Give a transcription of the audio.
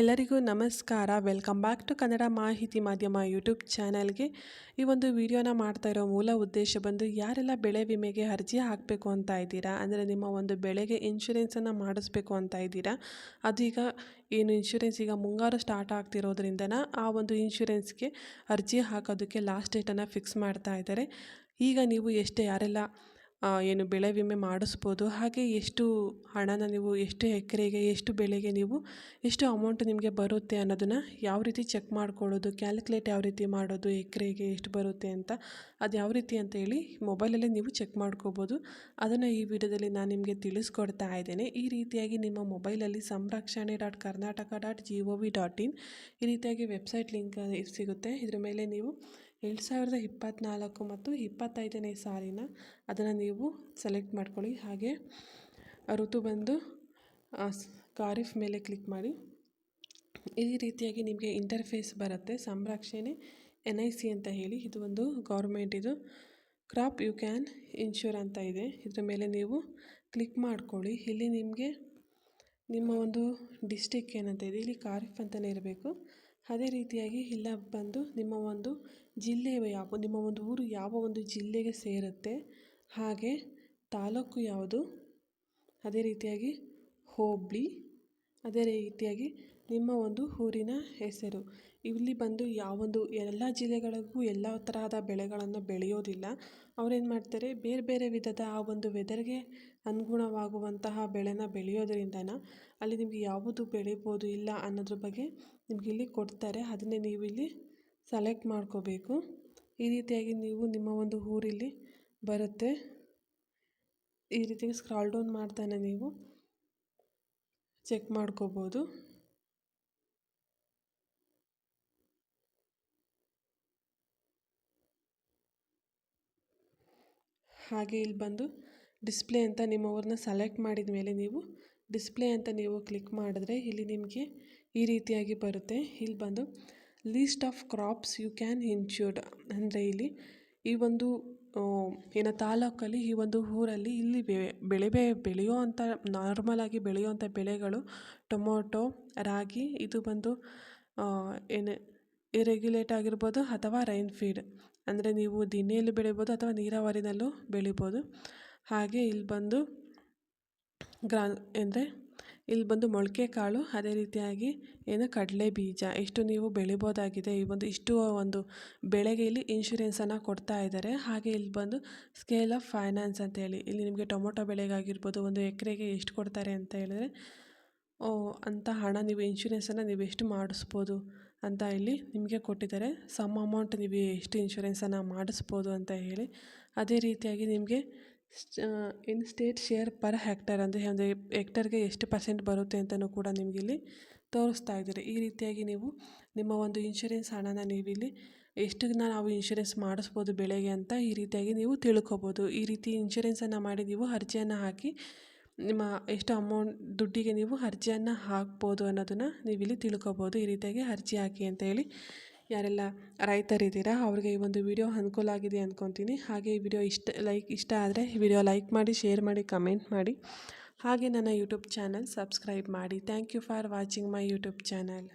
ಎಲ್ಲರಿಗೂ ನಮಸ್ಕಾರ. Welcome back to Kannada ಮಾಹಿತಿ ಮಾಧ್ಯಮ ಯೂಟ್ಯೂಬ್ ಚಾನಲ್ಗೆ ಈ ಒಂದು ವಿಡಿಯೋನ ಮಾಡ್ತಾ ಇರೋ ಮೂಲ ಉದ್ದೇಶ ಬಂದು ಯಾರೆಲ್ಲ ಬೆಳೆ ವಿಮೆಗೆ ಅರ್ಜಿ ಹಾಕಬೇಕು ಅಂತ ಇದ್ದೀರಾ? ಅಂದರೆ ನಿಮ್ಮ ಒಂದು ಬೆಳೆಗೆ ಇನ್ಶೂರೆನ್ಸನ್ನು ಮಾಡಿಸ್ಬೇಕು ಅಂತ ಇದ್ದೀರಾ? ಅದೀಗ ಏನು ಇನ್ಶೂರೆನ್ಸ್ ಈಗ ಮುಂಗಾರು ಸ್ಟಾರ್ಟ್ ಆಗ್ತಿರೋದ್ರಿಂದ ಆ ಒಂದು ಇನ್ಶೂರೆನ್ಸ್ಗೆ ಅರ್ಜಿ ಹಾಕೋದಕ್ಕೆ ಲಾಸ್ಟ್ ಡೇಟನ್ನು ಫಿಕ್ಸ್ ಮಾಡ್ತಾ ಇದ್ದಾರೆ. ಈಗ ನೀವು ಎಷ್ಟೇ ಯಾರೆಲ್ಲ ಏನು ಬೆಳೆ ವಿಮೆ ಮಾಡಿಸ್ಬೋದು. ಹಾಗೆ ಎಷ್ಟು ಹಣನ ನೀವು, ಎಷ್ಟು ಎಕರೆಗೆ, ಎಷ್ಟು ಬೆಳೆಗೆ ನೀವು, ಎಷ್ಟು ಅಮೌಂಟ್ ನಿಮಗೆ ಬರುತ್ತೆ ಅನ್ನೋದನ್ನು ಯಾವ ರೀತಿ ಚೆಕ್ ಮಾಡ್ಕೊಳ್ಳೋದು ಕ್ಯಾಲ್ಕುಲೇಟ್ ಯಾವ ರೀತಿ ಮಾಡೋದು, ಎಕರೆಗೆ ಎಷ್ಟು ಬರುತ್ತೆ ಅಂತ, ಅದು ಯಾವ ರೀತಿ ಅಂತ ಹೇಳಿ ಮೊಬೈಲಲ್ಲೇ ನೀವು ಚೆಕ್ ಮಾಡ್ಕೋಬೋದು. ಅದನ್ನು ಈ ವಿಡಿಯೋದಲ್ಲಿ ನಾನು ನಿಮಗೆ ತಿಳಿಸ್ಕೊಡ್ತಾ ಇದ್ದೇನೆ. ಈ ರೀತಿಯಾಗಿ ನಿಮ್ಮ ಮೊಬೈಲಲ್ಲಿ Samrakshane dot Karnataka dot G O V dot in ಈ ರೀತಿಯಾಗಿ ವೆಬ್ಸೈಟ್ ಲಿಂಕ್ ಸಿಗುತ್ತೆ. ಇದರ ಮೇಲೆ ನೀವು ಎರಡು ಸಾವಿರದ ಇಪ್ಪತ್ತ್ನಾಲ್ಕು ಮತ್ತು ಇಪ್ಪತ್ತೈದನೇ ಸಾಲಿನ ಅದನ್ನು ನೀವು ಸೆಲೆಕ್ಟ್ ಮಾಡ್ಕೊಳ್ಳಿ. ಹಾಗೆ ಋತು ಬಂದು ಖಾರಿಫ್ ಮೇಲೆ ಕ್ಲಿಕ್ ಮಾಡಿ. ಈ ರೀತಿಯಾಗಿ ನಿಮಗೆ ಇಂಟರ್ಫೇಸ್ ಬರುತ್ತೆ. ಸಂರಕ್ಷಣೆ, ಎನ್ ಐ ಸಿ ಅಂತ ಹೇಳಿ. ಇದು ಒಂದು ಗೌರ್ಮೆಂಟ್ ಇದು. ಕ್ರಾಪ್ ಯು ಕ್ಯಾನ್ ಇನ್ಶೂರ್ ಅಂತ ಇದೆ. ಇದರ ಮೇಲೆ ನೀವು ಕ್ಲಿಕ್ ಮಾಡ್ಕೊಳ್ಳಿ. ಇಲ್ಲಿ ನಿಮಗೆ ನಿಮ್ಮ ಒಂದು ಡಿಸ್ಟಿಕ್ ಏನಂತ ಇದೆ. ಇಲ್ಲಿ ಖಾರಿಫ್ ಅಂತಲೇ ಇರಬೇಕು. ಅದೇ ರೀತಿಯಾಗಿ ಇಲ್ಲ, ಬಂದು ನಿಮ್ಮ ಒಂದು ಜಿಲ್ಲೆ ಯಾವ, ನಿಮ್ಮ ಒಂದು ಊರು ಯಾವ ಒಂದು ಜಿಲ್ಲೆಗೆ ಸೇರುತ್ತೆ, ಹಾಗೆ ತಾಲೂಕು ಯಾವುದು? ಅದೇ ರೀತಿಯಾಗಿ ಹೋಬಳಿ, ಅದೇ ರೀತಿಯಾಗಿ ನಿಮ್ಮ ಒಂದು ಊರಿನ ಹೆಸರು. ಇಲ್ಲಿ ಬಂದು ಯಾವೊಂದು ಎಲ್ಲ ಜಿಲ್ಲೆಗಳಿಗೂ ಎಲ್ಲ ತರಹದ ಬೆಳೆಗಳನ್ನು ಬೆಳೆಯೋದಿಲ್ಲ. ಅವ್ರೇನು ಮಾಡ್ತಾರೆ? ಬೇರೆ ಬೇರೆ ವಿಧದ ಆ ಒಂದು ವೆದರ್ಗೆ ಅನುಗುಣವಾಗುವಂತಹ ಬೆಳೆನ ಬೆಳೆಯೋದ್ರಿಂದನ ಅಲ್ಲಿ ನಿಮಗೆ ಯಾವುದು ಬೆಳಿಬೋದು ಇಲ್ಲ ಅನ್ನೋದ್ರ ಬಗ್ಗೆ ನಿಮ್ಗೆ ಇಲ್ಲಿ ಕೊಡ್ತಾರೆ. ಅದನ್ನೇ ನೀವು ಇಲ್ಲಿ ಸೆಲೆಕ್ಟ್ ಮಾಡ್ಕೋಬೇಕು. ಈ ರೀತಿಯಾಗಿ ನೀವು ನಿಮ್ಮ ಒಂದು ಊರಿಲ್ಲಿ ಬರುತ್ತೆ. ಈ ರೀತಿಯಾಗಿ ಸ್ಕ್ರಾಲ್ ಡೌನ್ ಮಾಡ್ತಾನೆ ನೀವು ಚೆಕ್ ಮಾಡ್ಕೋಬೋದು. ಹಾಗೆ ಇಲ್ಲಿ ಬಂದು ಡಿಸ್ಪ್ಲೇ ಅಂತ ನಿಮ್ಮ ಊರನ್ನ ಸೆಲೆಕ್ಟ್ ಮಾಡಿದ ಮೇಲೆ ನೀವು ಡಿಸ್ಪ್ಲೇ ಅಂತ ನೀವು ಕ್ಲಿಕ್ ಮಾಡಿದ್ರೆ ಇಲ್ಲಿ ನಿಮಗೆ ಈ ರೀತಿಯಾಗಿ ಬರುತ್ತೆ. ಇಲ್ಲಿ ಬಂದು list of crops you can insured ಅಂದರೆ ಇಲ್ಲಿ ಈ ಒಂದು ಏನ ತಾಲೂಕಲ್ಲಿ ಈ ಒಂದು ಊರಲ್ಲಿ ಇಲ್ಲಿ ಬೆಳೆ ಬೆಳೆಯೋ ಅಂಥ ನಾರ್ಮಲಾಗಿ ಬೆಳೆಯುವಂಥ ಬೆಳೆಗಳು ಟೊಮೊಟೊ, ರಾಗಿ, ಇದು ಬಂದು ಏನು ಇರೆಗ್ಯುಲೇಟ್ ಆಗಿರ್ಬೋದು ಅಥವಾ ರೈನ್ ಫೀಡ್ ಅಂದರೆ ನೀವು ದಿನೆಯಲ್ಲಿ ಬೆಳಿಬೋದು ಅಥವಾ ನೀರಾವರಿನಲ್ಲೂ ಬೆಳಿಬೋದು. ಹಾಗೆ ಇಲ್ಲಿ ಬಂದು ಗ್ರಾ ಅಂದರೆ ಇಲ್ಲಿ ಬಂದು ಮೊಳಕೆ ಕಾಳು, ಅದೇ ರೀತಿಯಾಗಿ ಏನು ಕಡಲೆ ಬೀಜ, ಇಷ್ಟು ನೀವು ಬೆಳಿಬೋದಾಗಿದೆ. ಈ ಒಂದು ಇಷ್ಟು ಒಂದು ಬೆಳೆಗೆ ಇಲ್ಲಿ ಇನ್ಶೂರೆನ್ಸನ್ನು ಕೊಡ್ತಾ ಇದ್ದಾರೆ. ಹಾಗೆ ಇಲ್ಲಿ ಬಂದು ಸ್ಕೇಲ್ ಆಫ್ ಫೈನಾನ್ಸ್ ಅಂತೇಳಿ ಇಲ್ಲಿ ನಿಮಗೆ ಟೊಮೊಟೊ ಬೆಳೆಗಾಗಿರ್ಬೋದು, ಒಂದು ಎಕರೆಗೆ ಎಷ್ಟು ಕೊಡ್ತಾರೆ ಅಂತ ಹೇಳಿದ್ರೆ ಅಂತ ಹಣ ನೀವು ಇನ್ಶೂರೆನ್ಸನ್ನು ನೀವು ಎಷ್ಟು ಮಾಡಿಸ್ಬೋದು. ಅಂತ ಇಲ್ಲಿ ನಿಮಗೆ ಕೊಟ್ಟಿದ್ದಾರೆ. ಸಮ್ ಅಮೌಂಟ್ ನೀವು ಎಷ್ಟು ಇನ್ಶೂರೆನ್ಸನ್ನು ಮಾಡಿಸ್ಬೋದು ಅಂತ ಹೇಳಿ. ಅದೇ ರೀತಿಯಾಗಿ ನಿಮಗೆ in state share per hectare ಅಂದರೆ ಒಂದು ಹೆಕ್ಟರ್ಗೆ ಎಷ್ಟು ಪರ್ಸೆಂಟ್ ಬರುತ್ತೆ ಅಂತಲೂ ಕೂಡ ನಿಮಗಿಲ್ಲಿ ತೋರಿಸ್ತಾ ಇದ್ದಾರೆ. ಈ ರೀತಿಯಾಗಿ ನೀವು ನಿಮ್ಮ ಒಂದು ಇನ್ಶೂರೆನ್ಸ್ ಹಣನ ನೀವಿಲ್ಲಿ ಎಷ್ಟು ನಾವು ಇನ್ಶೂರೆನ್ಸ್ ಮಾಡಿಸ್ಬೋದು ಬೆಳೆಗೆ ಅಂತ ಈ ರೀತಿಯಾಗಿ ನೀವು ತಿಳ್ಕೊಬೋದು. ಈ ರೀತಿ ಇನ್ಶೂರೆನ್ಸನ್ನು ಮಾಡಿ ನೀವು ಅರ್ಜಿಯನ್ನು ಹಾಕಿ ನಿಮ್ಮ ಎಷ್ಟು ಅಮೌಂಟ್ ದುಡ್ಡಿಗೆ ನೀವು ಅರ್ಜಿಯನ್ನು ಹಾಕ್ಬೋದು ಅನ್ನೋದನ್ನು ನೀವಿಲ್ಲಿ ತಿಳ್ಕೊಬೋದು. ಈ ರೀತಿಯಾಗಿ ಅರ್ಜಿ ಹಾಕಿ ಅಂತೇಳಿ ಯಾರೆಲ್ಲ ರೈತರಿದ್ದೀರಾ, ಅವ್ರಿಗೆ ಈ ಒಂದು ವಿಡಿಯೋ ಅನುಕೂಲ ಆಗಿದೆ ಅಂದ್ಕೊತೀನಿ ಹಾಗೆ ಈ ವಿಡಿಯೋ ಇಷ್ಟ, ಲೈಕ್ ಇಷ್ಟ ಆದರೆ ಈ ವಿಡಿಯೋ ಲೈಕ್ ಮಾಡಿ, ಶೇರ್ ಮಾಡಿ, ಕಮೆಂಟ್ ಮಾಡಿ. ಹಾಗೆ ನನ್ನ ಯೂಟ್ಯೂಬ್ ಚಾನಲ್ ಸಬ್ಸ್ಕ್ರೈಬ್ ಮಾಡಿ. Thank you for watching my YouTube channel.